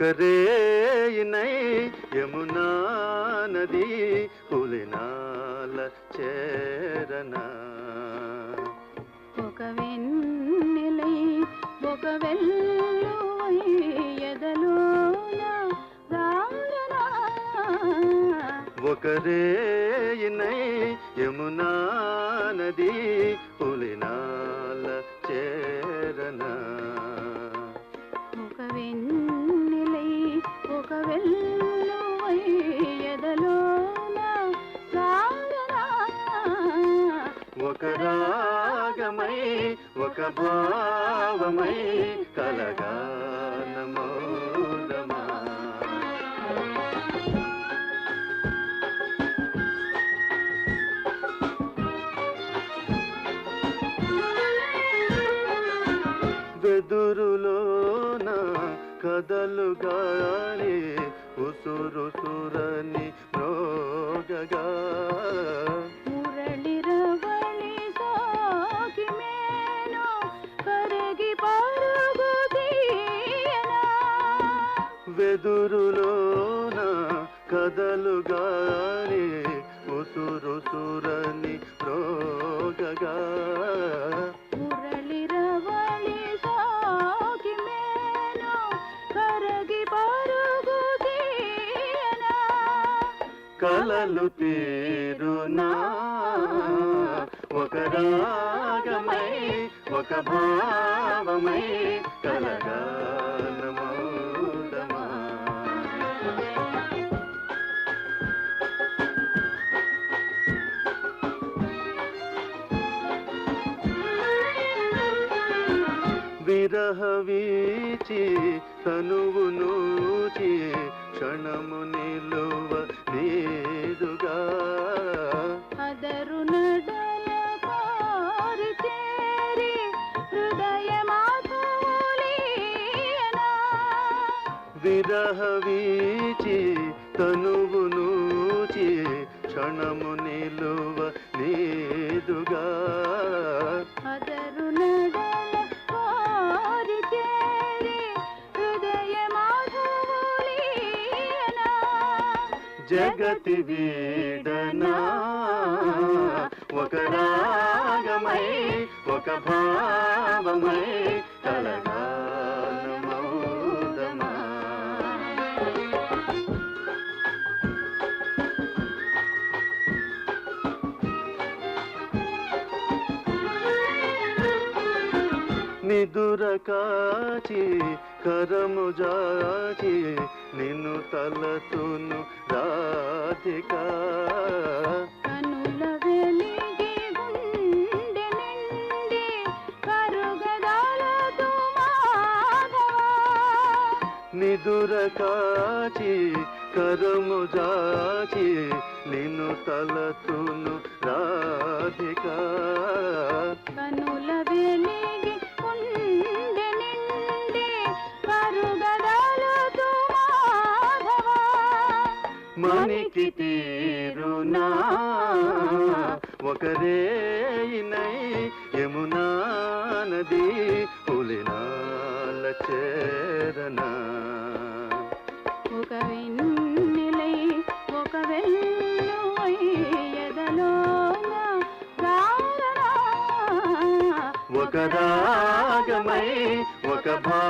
ఒకరేనై యమునా నది పులినాల చేరనా. ఒక వెన్నెలై ఒక వెల్లువై ఎదలోన యమునా నది పులినాల చేరనా. ఒక రాగమై ఒక భావమై కలగానమోదమా వెదురులోన కదలు గాలి ఉసురు సురని రోగగా వెదురులోన కదలు గాలి ఉసురుసురని తీయనా. కలలు తీరునా. ఒక రాగమై ఒక భావమై కలగానమోదమా విరహ వీచి తనువు నూచి క్షణము నిలువ నీదుగా. అదరు విరహ వీచి తనువు నూచి క్షణము నిలువ జగతి వీడనా? ఒక రాగమై ఒక భావమై కలగానమోదమా నిదుర కాచి కరము జాచి నిన్ను తలతును రాధికా కనుల వెలిగి గుండె నిండి కరుగదాలతో మాధవా నిదుర కాచి కరము జాచి నిన్ను తలతును రాధికా మనికి తీరునా? ఒకరేనై యమునా నది పులినాల చేరనా? ఒక వెన్నెలై ఒక వెల్లువై ఎదలోన ఒక రాగమై ఒక కలగా